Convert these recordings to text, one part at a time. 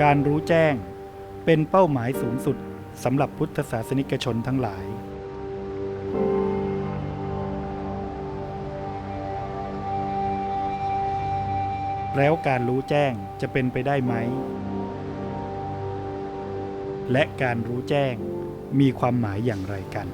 การรู้แจ้งเป็นเป้าหมายสูงสุดสำหรับพุทธศาสนิกชนทั้งหลาย แล้วการรู้แจ้งจะเป็นไปได้ไหม และการรู้แจ้งมีความหมายอย่างไรกัน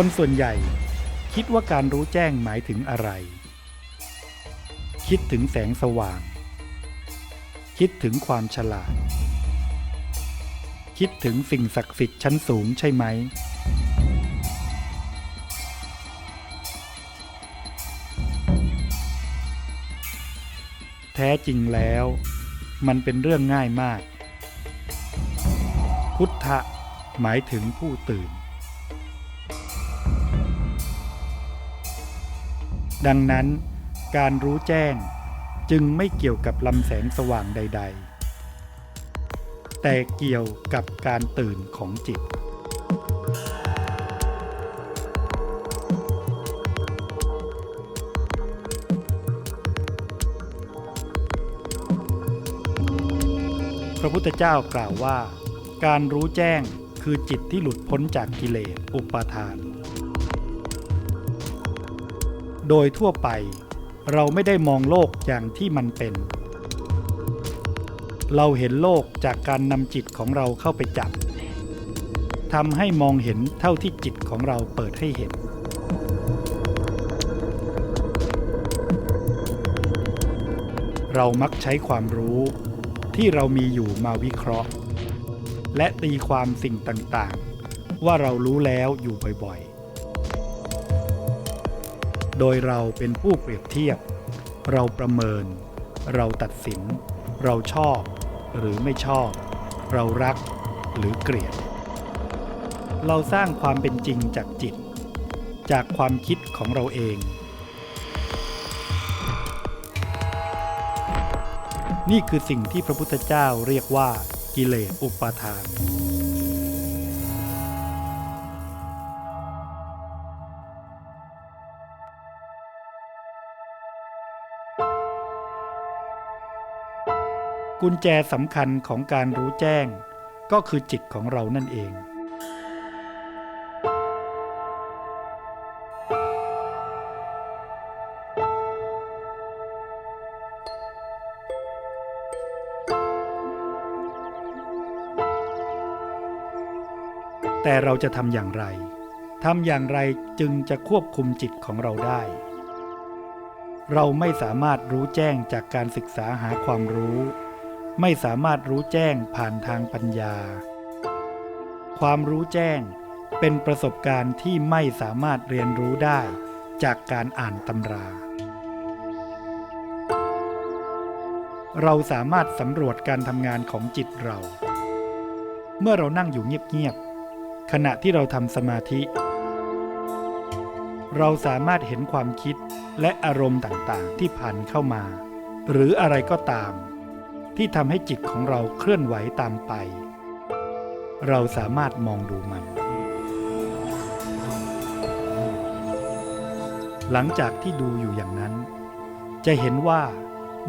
คนส่วนใหญ่ คิดว่าการรู้แจ้งหมายถึงอะไร คิดถึงแสงสว่าง คิดถึงความฉลาด คิดถึงสิ่งศักดิ์สิทธิ์ชั้นสูงใช่ไหม แท้จริงแล้ว มันเป็นเรื่องง่ายมาก พุทธะหมายถึงผู้ตื่น ดังนั้นการรู้แจ้งจึงไม่เกี่ยวกับลำแสงสว่างใด ๆ แต่เกี่ยวกับการตื่นของจิต พระพุทธเจ้ากล่าวว่า การรู้แจ้งคือจิตที่หลุดพ้นจากกิเลสอุปาทาน โดยทั่วไป เราไม่ได้มองโลกอย่างที่มันเป็น เราเห็นโลกจากการนำจิตของเราเข้าไปจับทำให้มองเห็นเท่าที่จิตของเราเปิดให้เห็น เรามักใช้ความรู้ที่เรามีอยู่มาวิเคราะห์ และตีความสิ่งต่างๆ ว่าเรารู้แล้วอยู่บ่อยๆ โดยเราเป็นผู้เปรียบเทียบ เราประเมิน เราตัดสิน เราชอบหรือไม่ชอบ เรารักหรือเกลียด เราสร้างความเป็นจริงจากจิต จากความคิดของเราเอง นี่คือสิ่งที่พระพุทธเจ้าเรียกว่ากิเลสอุปาทาน กุญแจสำคัญของการรู้แจ้ง ก็คือจิตของเรานั่นเอง แต่เราจะทำอย่างไรทำอย่างไรจึงจะควบคุมจิตของเราได้ เราไม่สามารถรู้แจ้งจากการศึกษาหาความรู้ ไม่สามารถรู้แจ้งผ่านทางปัญญา ความรู้แจ้งเป็นประสบการณ์ที่ไม่สามารถเรียนรู้ได้จากการอ่านตำรา เราสามารถสำรวจการทำงานของจิตเรา เมื่อเรานั่งอยู่เงียบๆขณะที่เราทำสมาธิ เราสามารถเห็นความคิดและอารมณ์ต่างๆ ที่ผ่านเข้ามา หรืออะไรก็ตาม ที่ทำให้จิตของเราเคลื่อนไหวตามไป เราสามารถมองดูมัน หลังจากที่ดูอยู่อย่างนั้น จะเห็นว่า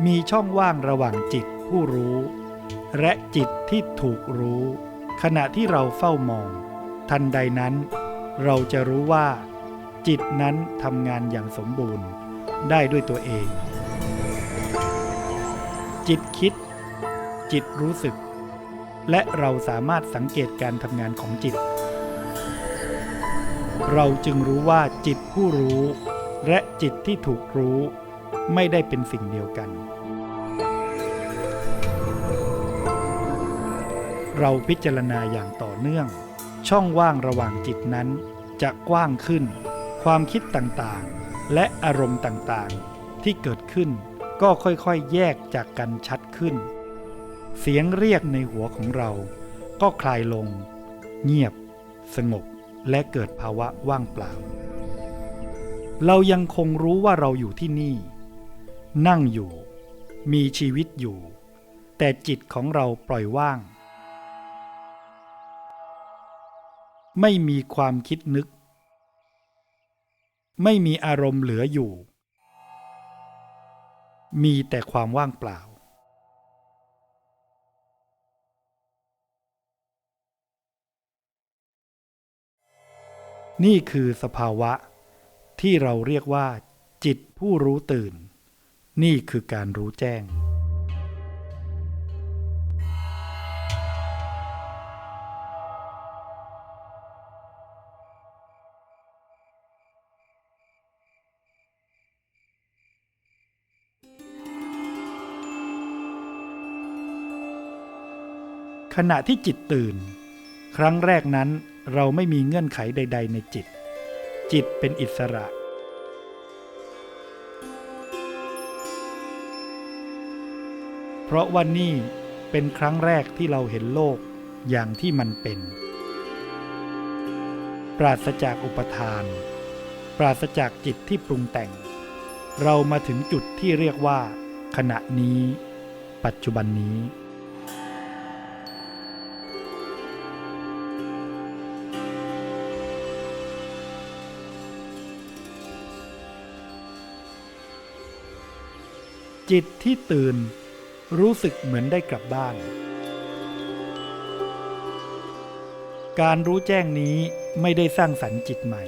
มีช่องว่างระหว่างจิตผู้รู้ และจิตที่ถูกรู้ ขณะที่เราเฝ้ามอง ทันใดนั้น เราจะรู้ว่า จิตนั้นทำงานอย่างสมบูรณ์ได้ด้วยตัวเองจิตคิด จิตรู้สึก และเราสามารถสังเกตการทำงานของจิต เราจึงรู้ว่าจิตผู้รู้ และจิตที่ถูกรู้ไม่ได้เป็นสิ่งเดียวกัน เราพิจารณาอย่างต่อเนื่อง ช่องว่างระหว่างจิตนั้นจะกว้างขึ้น ความคิดต่างๆ และอารมณ์ต่างๆ ที่เกิดขึ้นก็ค่อยๆ แยกจากกันชัดขึ้น เสียงเรียกในหัวของเรา ก็คลายลง เงียบ สงบและเกิดภาวะว่างเปล่า เรายังคงรู้ว่าเราอยู่ที่นี่ นั่งอยู่ มีชีวิตอยู่ แต่จิตของเราปล่อยว่าง ไม่มีความคิดนึก ไม่มีอารมณ์เหลืออยู่ มีแต่ความว่างเปล่า นี่คือสภาวะที่เราเรียกว่า จิตผู้รู้ตื่น นี่คือการรู้แจ้ง ขณะที่จิตตื่น ครั้งแรกนั้น เราไม่มีเงื่อนไขใด ๆ ในจิต จิตเป็นอิสระเพราะว่านี่เป็นครั้งแรกที่เราเห็นโลกอย่างที่มันเป็น ปราศจากอุปทาน ปราศจากจิตที่ปรุงแต่ง เรามาถึงจุดที่เรียกว่า ขณะนี้ ปัจจุบันนี้ จิตที่ตื่น รู้สึกเหมือนได้กลับบ้าน การรู้แจ้งนี้ไม่ได้สร้างสรรค์จิตใหม่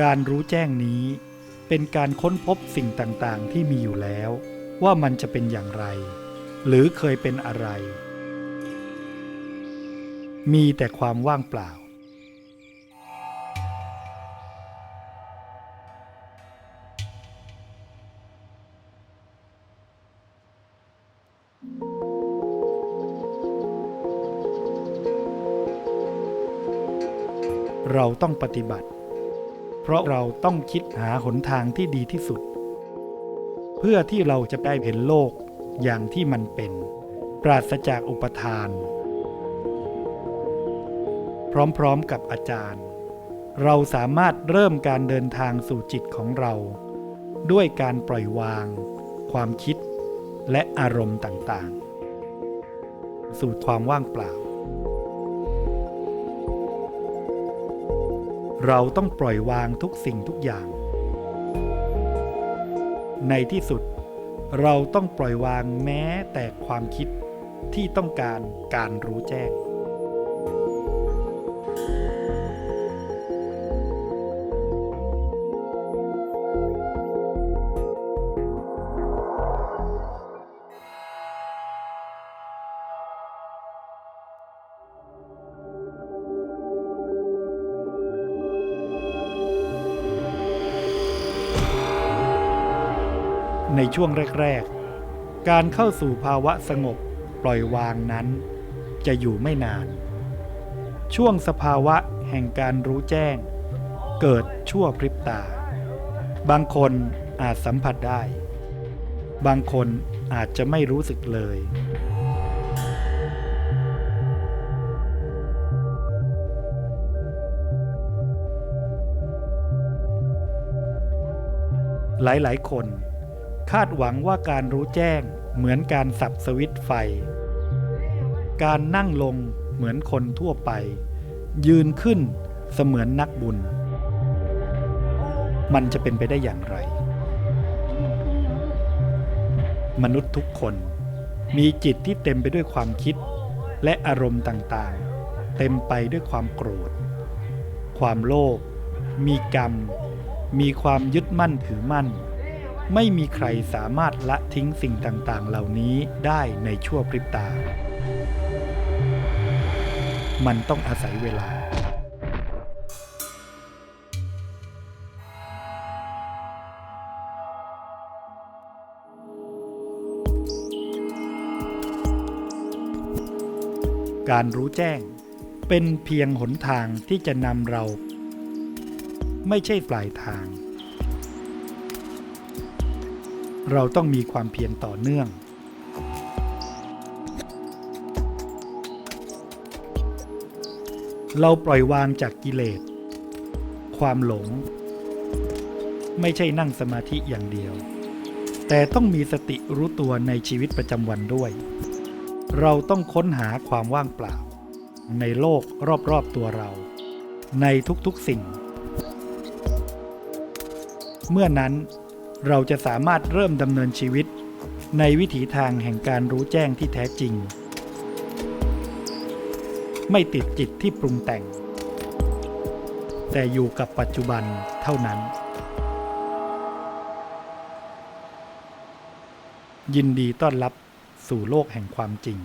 การรู้แจ้งนี้เป็นการค้นพบสิ่งต่างๆ ที่มีอยู่แล้ว ว่ามันจะเป็นอย่างไร หรือเคยเป็นอะไร มีแต่ความว่างเปล่า เราต้องปฏิบัติ เพราะเราต้องคิดหาหนทางที่ดีที่สุด เพื่อที่เราจะได้เห็นโลกอย่างที่มันเป็น ปราศจากอุปทาน พร้อมๆกับอาจารย์ เราสามารถเริ่มการเดินทางสู่จิตของเรา ด้วยการปล่อยวาง ความคิดและอารมณ์ต่างๆ สู่ความว่างเปล่า เราต้องปล่อยวางทุกสิ่งทุกอย่าง ในที่สุด เราต้องปล่อยวางแม้แต่ความคิดที่ต้องการการรู้แจ้ง ในช่วงแรก ๆ การเข้าสู่ภาวะสงบปล่อยวางนั้น จะอยู่ไม่นาน ช่วงสภาวะแห่งการรู้แจ้ง เกิดชั่วพริบตา บางคนอาจสัมผัสได้ บางคนอาจจะไม่รู้สึกเลย หลายๆ คน คาดหวังว่าการรู้แจ้งเหมือนการสับสวิตไฟ การนั่งลงเหมือนคนทั่วไป ยืนขึ้นเสมือนนักบุญ มันจะเป็นไปได้อย่างไร มนุษย์ทุกคนมีจิตที่เต็มไปด้วยความคิดและอารมณ์ต่างๆ เต็มไปด้วยความโกรธ ความโลภมีกรรม มีความยึดมั่นถือมั่น ไม่มีใครสามารถละทิ้งสิ่งต่างๆ เหล่านี้ได้ในชั่วพริบตา มันต้องอาศัยเวลา การรู้แจ้ง เป็นเพียงหนทางที่จะนำเรา ไม่ใช่ปลายทาง เราต้องมีความเพียรต่อเนื่อง เราปล่อยวางจากกิเลส ความหลง ไม่ใช่นั่งสมาธิอย่างเดียว แต่ต้องมีสติรู้ตัวในชีวิตประจำวันด้วย เราต้องค้นหาความว่างเปล่า ในโลกรอบๆตัวเรา ในทุกๆสิ่ง เมื่อนั้น เราจะสามารถเริ่มดำเนินชีวิต ในวิถีทางแห่งการรู้แจ้งที่แท้จริง ไม่ติดจิตที่ปรุงแต่ง แต่อยู่กับปัจจุบันเท่านั้น ยินดีต้อนรับสู่โลกแห่งความจริง